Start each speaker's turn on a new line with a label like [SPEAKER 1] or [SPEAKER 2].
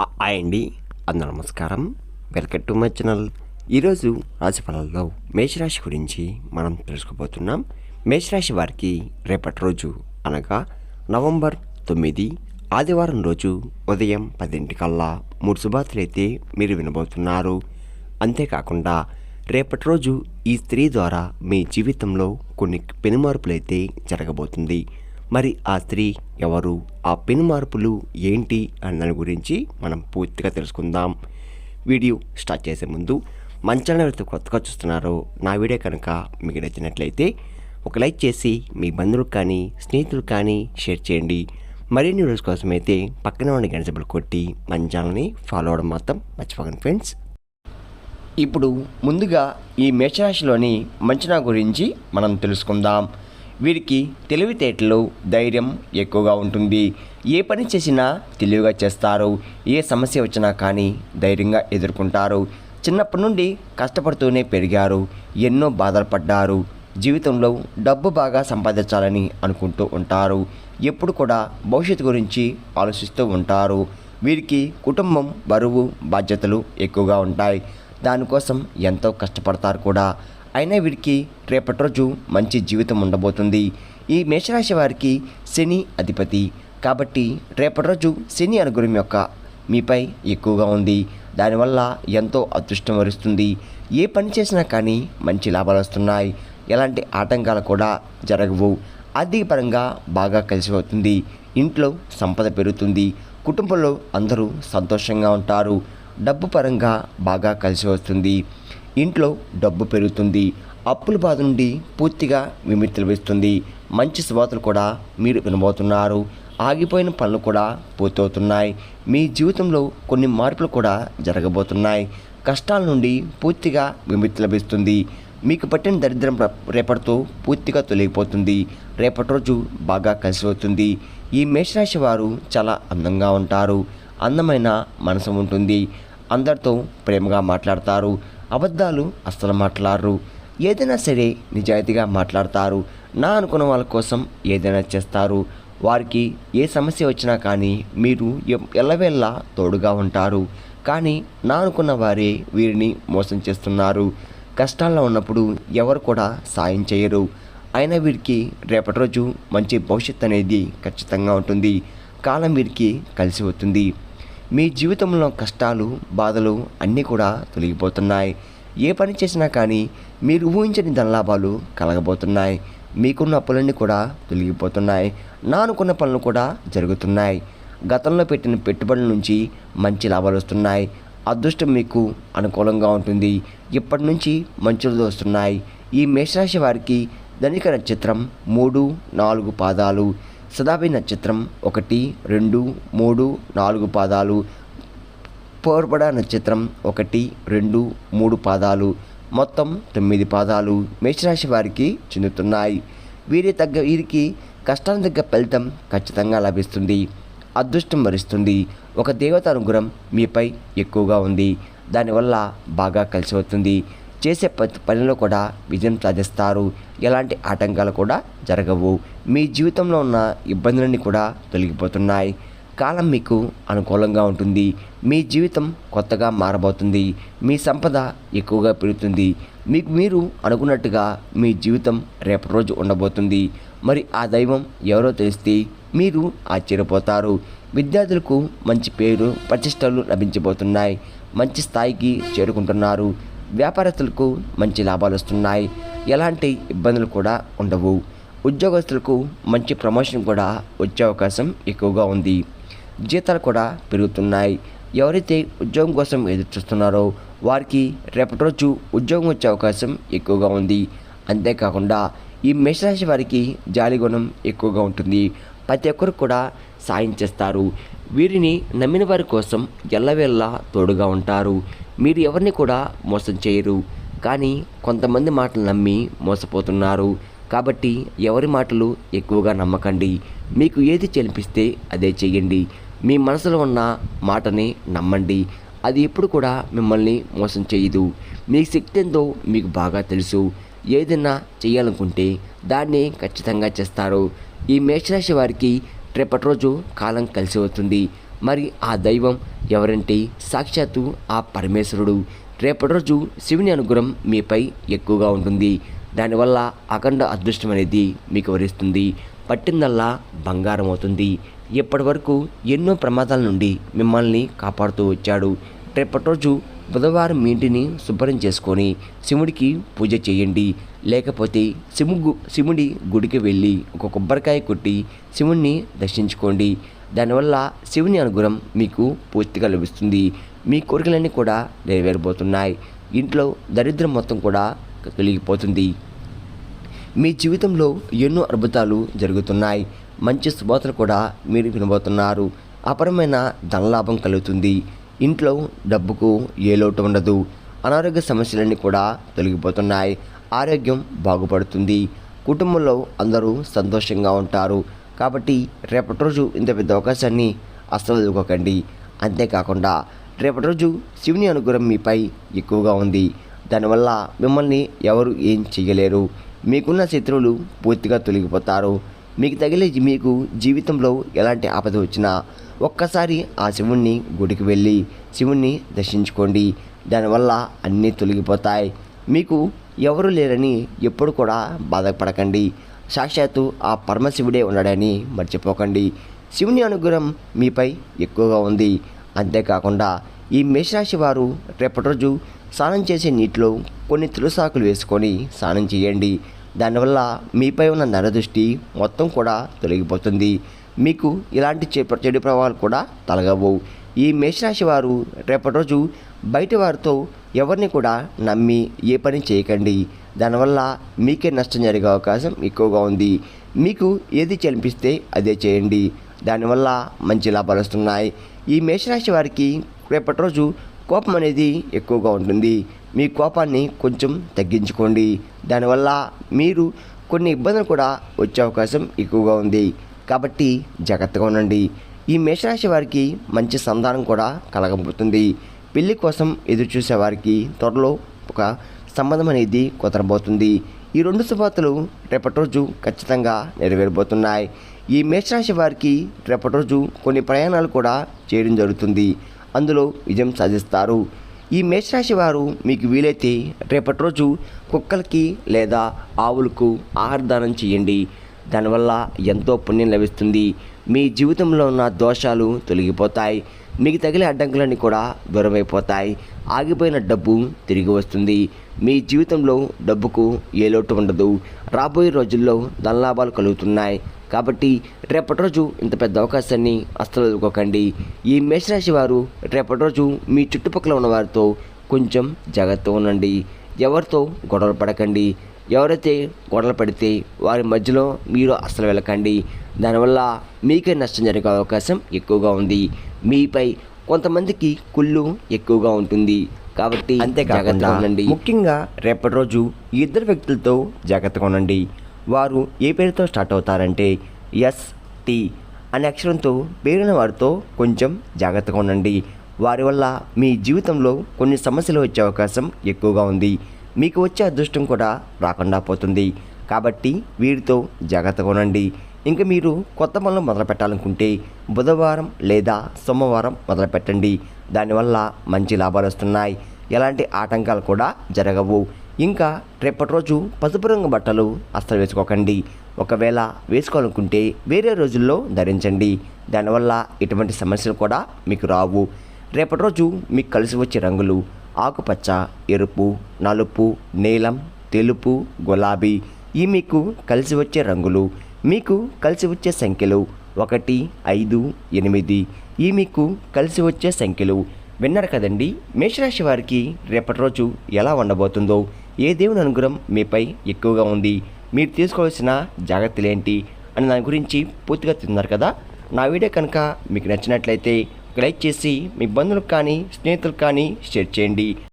[SPEAKER 1] Hi అండి. అందరూ నమస్కారం. Welcome to my channel. ఈరోజు రాశి మేషరాశి గురించి మనం తెలుసుకోబోతున్నాం. మేషరాశి వారికి రేపటి రోజు అనగా నవంబర్ తొమ్మిది ఆదివారం రోజు ఉదయం పదింటికల్లా మూడు శుభార్తలు అయితే మీరు వినబోతున్నారు. అంతేకాకుండా రేపటి రోజు ఈ స్త్రీ ద్వారా మీ జీవితంలో కొన్ని పెనుమార్పులైతే జరగబోతుంది. మరి ఆ స్త్రీ ఎవరు? ఆ పెను మార్పులు ఏంటి? అన్న దాని గురించి మనం పూర్తిగా తెలుసుకుందాం. వీడియో స్టార్ట్ చేసే ముందు మన ఛానల్ ఎవరైతే కొత్తగా చూస్తున్నారో నా వీడియో కనుక మీకు నచ్చినట్లయితే ఒక లైక్ చేసి మీ బంధువులకు కానీ స్నేహితులకు కానీ షేర్ చేయండి. మరిన్ని వీడియోస్ కోసం అయితే పక్కన ఉన్న గణసభలు కొట్టి మన ఛానల్ని ఫాలో అవడం మాత్రం మర్చిపోకండి ఫ్రెండ్స్. ఇప్పుడు ముందుగా ఈ మేషరాశిలోని మంచనా గురించి మనం తెలుసుకుందాం. వీరికి తెలివితేటలు ధైర్యం ఎక్కువగా ఉంటుంది. ఏ పని చేసినా తెలివిగా చేస్తారు. ఏ సమస్య వచ్చినా కానీ ధైర్యంగా ఎదుర్కొంటారు. చిన్నప్పటి నుండి కష్టపడుతూనే పెరిగారు. ఎన్నో బాధలు పడ్డారు. జీవితంలో డబ్బు బాగా సంపాదించాలని అనుకుంటూ ఉంటారు. ఎప్పుడు కూడా భవిష్యత్తు గురించి ఆలోచిస్తూ ఉంటారు. వీరికి కుటుంబం బరువు బాధ్యతలు ఎక్కువగా ఉంటాయి. దానికోసం ఎంతో కష్టపడతారు కూడా. అయినా వీరికి రేపటి రోజు మంచి జీవితం ఉండబోతుంది. ఈ మేషరాశి వారికి శని అధిపతి. కాబట్టి రేపటి రోజు శని అనుగ్రహం యొక్క మీపై ఎక్కువగా ఉంది. దానివల్ల ఎంతో అదృష్టం వరుస్తుంది. ఏ పని చేసినా కానీ మంచి లాభాలు వస్తున్నాయి. ఎలాంటి ఆటంకాలు కూడా జరగవు. ఆర్థికపరంగా బాగా కలిసి అవుతుంది ఇంట్లో సంపద పెరుగుతుంది. కుటుంబంలో అందరూ సంతోషంగా ఉంటారు. డబ్బు పరంగా బాగా కలిసి వస్తుంది. ఇంట్లో డబ్బు పెరుగుతుంది అప్పుల బాధ నుండి పూర్తిగా విముక్తి లభిస్తుంది మంచి శుభార్తలు కూడా మీరు వినబోతున్నారు. ఆగిపోయిన పనులు కూడా పూర్తవుతున్నాయి. మీ జీవితంలో కొన్ని మార్పులు కూడా జరగబోతున్నాయి. కష్టాల నుండి పూర్తిగా విముక్తి లభిస్తుంది. మీకు పట్టిన దరిద్రం ర- రేపటితో పూర్తిగా తొలగిపోతుంది. రేపటి రోజు బాగా కలిసి వస్తుంది ఈ మేషరాశి వారు చాలా అందంగా ఉంటారు. అందమైన మనసు ఉంటుంది. అందరితో ప్రేమగా మాట్లాడతారు. అబద్ధాలు అస్సలు మాట్లాడరు. ఏదైనా సరే నిజాయితీగా మాట్లాడతారు. నా అనుకున్న వాళ్ళ కోసం ఏదైనా చేస్తారు. వారికి ఏ సమస్య వచ్చినా కానీ మీరు ఎల్లవేళ్ళ తోడుగా ఉంటారు. కానీ నా అనుకున్న వారే వీరిని మోసం చేస్తున్నారు. కష్టాల్లో ఉన్నప్పుడు ఎవరు కూడా సాయం చేయరు. అయినా వీరికి రేపటి రోజు మంచి భవిష్యత్ అనేది ఖచ్చితంగా ఉంటుంది. కాలం వీరికి కలిసి వస్తుంది. మీ జీవితంలో కష్టాలు బాధలు అన్నీ కూడా తొలగిపోతున్నాయి. ఏ పని చేసినా కానీ మీరు ఊహించని ధనలాభాలు కలగబోతున్నాయి. మీకున్న అప్పులన్నీ కూడా తొలగిపోతున్నాయి. నా అనుకున్న పనులు కూడా జరుగుతున్నాయి. గతంలో పెట్టిన పెట్టుబడుల నుంచి మంచి లాభాలు వస్తున్నాయి. అదృష్టం మీకు అనుకూలంగా ఉంటుంది. ఇప్పటి నుంచి మంచులు వస్తున్నాయి. ఈ మేషరాశి వారికి ధనిక నక్షత్రం మూడు నాలుగు పాదాలు. సదాభి నక్షత్రం ఒకటి రెండు మూడు నాలుగు పాదాలు. పోర్బడ నక్షత్రం ఒకటి రెండు మూడు పాదాలు. మొత్తం తొమ్మిది పాదాలు మేషరాశి వారికి చెందుతున్నాయి. వీరి తగ్గ వీరికి కష్టానికి తగ్గ ఫలితం ఖచ్చితంగా లభిస్తుంది. అదృష్టం వరిస్తుంది. ఒక దేవత అనుగ్రహం మీపై ఎక్కువగా ఉంది. దానివల్ల బాగా కలిసి వస్తుంది. చేసే ప- పనిలో కూడా విజయం సాధిస్తారు. ఎలాంటి ఆటంకాలు కూడా జరగవు. మీ జీవితంలో ఉన్న ఇబ్బందులన్నీ కూడా తొలగిపోతున్నాయి. కాలం మీకు అనుకూలంగా ఉంటుంది. మీ జీవితం కొత్తగా మారబోతుంది. మీ సంపద ఎక్కువగా పెరుగుతుంది. మీకు మీరు అనుకున్నట్టుగా మీ జీవితం రేపటి రోజు ఉండబోతుంది. మరి ఆ దైవం ఎవరో తెలిస్తే మీరు ఆశ్చర్యపోతారు. విద్యార్థులకు మంచి పేరు ప్రతిష్టలు లభించబోతున్నాయి. మంచి స్థాయికి చేరుకుంటున్నారు. వ్యాపారస్తులకు మంచి లాభాలు వస్తున్నాయి. ఎలాంటి ఇబ్బందులు కూడా ఉండవు. ఉద్యోగస్తులకు మంచి ప్రమోషన్ కూడా వచ్చే అవకాశం ఎక్కువగా ఉంది. జీతాలు కూడా పెరుగుతున్నాయి. ఎవరైతే ఉద్యోగం కోసం ఎదురు చూస్తున్నారో వారికి రేపటి రోజు ఉద్యోగం వచ్చే అవకాశం ఎక్కువగా ఉంది. అంతేకాకుండా ఈ మేషరాశి వారికి జాలి గుణం ఎక్కువగా ఉంటుంది. ప్రతి ఒక్కరు కూడా సాయం చేస్తారు. వీరిని నమ్మిన వారి కోసం ఎల్లవేళ్ళ తోడుగా ఉంటారు. మీరు ఎవరిని కూడా మోసం చేయరు. కానీ కొంతమంది మాటలు నమ్మి మోసపోతున్నారు. కాబట్టి ఎవరి మాటలు ఎక్కువగా నమ్మకండి. మీకు ఏది చెలిపిస్తే అదే చెయ్యండి. మీ మనసులో ఉన్న మాటని నమ్మండి. అది ఎప్పుడు కూడా మిమ్మల్ని మోసం చేయదు. మీ శక్తి ఎంతో మీకు బాగా తెలుసు. ఏదైనా చేయాలనుకుంటే దాన్ని ఖచ్చితంగా చేస్తారు. ఈ మేషరాశి వారికి రేపటి రోజు కాలం కలిసి వస్తుంది. మరి ఆ దైవం ఎవరంటే సాక్షాత్తు ఆ పరమేశ్వరుడు. రేపటి రోజు శివుని అనుగ్రహం మీపై ఎక్కువగా ఉంటుంది. దానివల్ల అఖండ అదృష్టం అనేది మీకు వరిస్తుంది. పట్టిందల్లా బంగారం అవుతుంది. ఇప్పటి వరకు ఎన్నో ప్రమాదాల నుండి మిమ్మల్ని కాపాడుతూ వచ్చాడు. రేపటి రోజు బుధవారం మీ ఇంటిని శుభ్రం చేసుకొని శివుడికి పూజ చేయండి. లేకపోతే శివుగు శివుడి గుడికి వెళ్ళి ఒక కొబ్బరికాయ కొట్టి శివుణ్ణి దర్శించుకోండి. దానివల్ల శివుని అనుగ్రహం మీకు పూర్తిగా లభిస్తుంది. మీ కోరికలన్నీ కూడా నెరవేరబోతున్నాయి. ఇంట్లో దరిద్రం మొత్తం కూడా తొలగిపోతుంది. మీ జీవితంలో ఎన్నో అద్భుతాలు జరుగుతున్నాయి. మంచి శుభార్తలు కూడా మీరు వినబోతున్నారు. అపరమైన ధనలాభం కలుగుతుంది. ఇంట్లో డబ్బుకు ఏ లోటు ఉండదు. అనారోగ్య సమస్యలన్నీ కూడా తొలగిపోతున్నాయి. ఆరోగ్యం బాగుపడుతుంది. కుటుంబంలో అందరూ సంతోషంగా ఉంటారు. కాబట్టి రేపటి రోజు ఇంత పెద్ద అవకాశాన్ని అస్సలు వదులుకోకండి అంతేకాకుండా రేపటి రోజు శివుని అనుగ్రహం మీపై ఎక్కువగా ఉంది. దానివల్ల మిమ్మల్ని ఎవరు ఏం చేయలేరు. మీకున్న శత్రువులు పూర్తిగా తొలగిపోతారు. మీకు తగిలే మీకు జీవితంలో ఎలాంటి ఆపద వచ్చినా ఒక్కసారి ఆ శివుణ్ణి గుడికి వెళ్ళి శివుణ్ణి దర్శించుకోండి. దానివల్ల అన్నీ తొలగిపోతాయి. మీకు ఎవరు లేరని ఎప్పుడు కూడా బాధపడకండి. సాక్షాత్తు ఆ పరమశివుడే ఉన్నాడని మర్చిపోకండి. శివుని అనుగ్రహం మీపై ఎక్కువగా ఉంది. అంతేకాకుండా ఈ మేషరాశి వారు రేపటి రోజు స్నానం చేసే నీటిలో కొన్ని తులసాకులు వేసుకొని స్నానం చేయండి. దానివల్ల మీపై ఉన్న నరదృష్టి మొత్తం కూడా తొలగిపోతుంది. మీకు ఇలాంటి చెడు ప్రభావాలు కూడా తొలగవు. ఈ మేషరాశి వారు రేపటి రోజు బయట వారితో ఎవరిని కూడా నమ్మి ఏ పని చేయకండి. దానివల్ల మీకే నష్టం జరిగే అవకాశం ఎక్కువగా ఉంది. మీకు ఏది చనిపిస్తే అదే చేయండి. దానివల్ల మంచి లాభాలు వస్తున్నాయి. ఈ మేషరాశి వారికి రేపటి రోజు కోపం అనేది ఎక్కువగా ఉంటుంది. మీ కోపాన్ని కొంచెం తగ్గించుకోండి. దానివల్ల మీరు కొన్ని ఇబ్బందులు కూడా వచ్చే అవకాశం ఎక్కువగా ఉంది. కాబట్టి జాగ్రత్తగా ఉండండి. ఈ మేషరాశి వారికి మంచి సంధానం కూడా కలగబోతుంది. పెళ్ళి కోసం ఎదురు చూసే వారికి త్వరలో ఒక సంబంధం అనేది కుదరబోతుంది. ఈ రెండు శుభార్తలు రేపటి రోజు ఖచ్చితంగా నెరవేరబోతున్నాయి. ఈ మేషరాశి వారికి రేపటి రోజు కొన్ని ప్రయాణాలు కూడా చేయడం జరుగుతుంది. అందులో విజయం సాధిస్తారు. ఈ మేషరాశి వారు మీకు వీలైతే రేపటి రోజు కుక్కలకి లేదా ఆవులకు ఆహారదానం చేయండి. దానివల్ల ఎంతో పుణ్యం లభిస్తుంది. మీ జీవితంలో ఉన్న దోషాలు తొలగిపోతాయి. మీకు తగిలే అడ్డంకులన్నీ కూడా దూరమైపోతాయి. ఆగిపోయిన డబ్బు తిరిగి వస్తుంది. మీ జీవితంలో డబ్బుకు ఏ లోటు ఉండదు. రాబోయే రోజుల్లో ధనలాభాలు కలుగుతున్నాయి. కాబట్టి రేపటి రోజు ఇంత పెద్ద అవకాశాన్ని అస్సలు వదులుకోకండి ఈ మేషరాశి వారు రేపటి రోజు మీ చుట్టుపక్కల ఉన్న వారితో కొంచెం జాగ్రత్తగా ఉండండి. ఎవరితో గొడవలు పడకండి. ఎవరైతే గొడవలు పడితే వారి మధ్యలో మీరు అస్సలు వెళ్ళకండి. దానివల్ల మీకే నష్టం జరిగే అవకాశం ఎక్కువగా ఉంది. మీపై కొంతమందికి కుళ్ళు ఎక్కువగా ఉంటుంది. కాబట్టి
[SPEAKER 2] అంతేకాకుండా
[SPEAKER 1] ఉండండి.
[SPEAKER 2] ముఖ్యంగా రేపటి రోజు ఇద్దరు వ్యక్తులతో జాగ్రత్తగా ఉండండి. వారు ఏ పేరుతో స్టార్ట్ అవుతారంటే ఎస్ టీ అనే అక్షరంతో పేరున్న వారితో కొంచెం జాగ్రత్తగా ఉండండి. వారి వల్ల మీ జీవితంలో కొన్ని సమస్యలు వచ్చే అవకాశం ఎక్కువగా ఉంది. మీకు వచ్చే అదృష్టం కూడా రాకుండా పోతుంది. కాబట్టి వీరితో జాగ్రత్తగా ఉండండి. ఇంకా మీరు కొత్త పనులు మొదలు పెట్టాలనుకుంటే బుధవారం లేదా సోమవారం మొదలు పెట్టండి దానివల్ల మంచి లాభాలు వస్తున్నాయి. ఎలాంటి ఆటంకాలు కూడా జరగవు. ఇంకా రేపటి రోజు పసుపు రంగు బట్టలు అస్సలు వేసుకోకండి. ఒకవేళ వేసుకోవాలనుకుంటే వేరే రోజుల్లో ధరించండి. దానివల్ల ఎటువంటి సమస్యలు కూడా మీకు రావు. రేపటి రోజు మీకు కలిసి వచ్చే రంగులు ఆకుపచ్చ ఎరుపు నలుపు నీలం తెలుపు గులాబీ ఈ మీకు కలిసి వచ్చే రంగులు మీకు కలిసి వచ్చే సంఖ్యలు ఒకటి ఐదు ఎనిమిది ఈ మీకు కలిసి వచ్చే సంఖ్యలు. విన్నారు కదండి మేషరాశి వారికి రేపటి రోజు ఎలా ఉండబోతుందో. ఏ దేవుని అనుగ్రహం మీపై ఎక్కువగా ఉంది? మీరు తీసుకోవాల్సిన జాగ్రత్తలు ఏంటి అని దాని గురించి పూర్తిగా తిన్నారు కదా? నా వీడియో కనుక మీకు నచ్చినట్లయితే ఒక లైక్ చేసి మీ బంధువులకు కానీ స్నేహితులకు కానీ షేర్ చేయండి.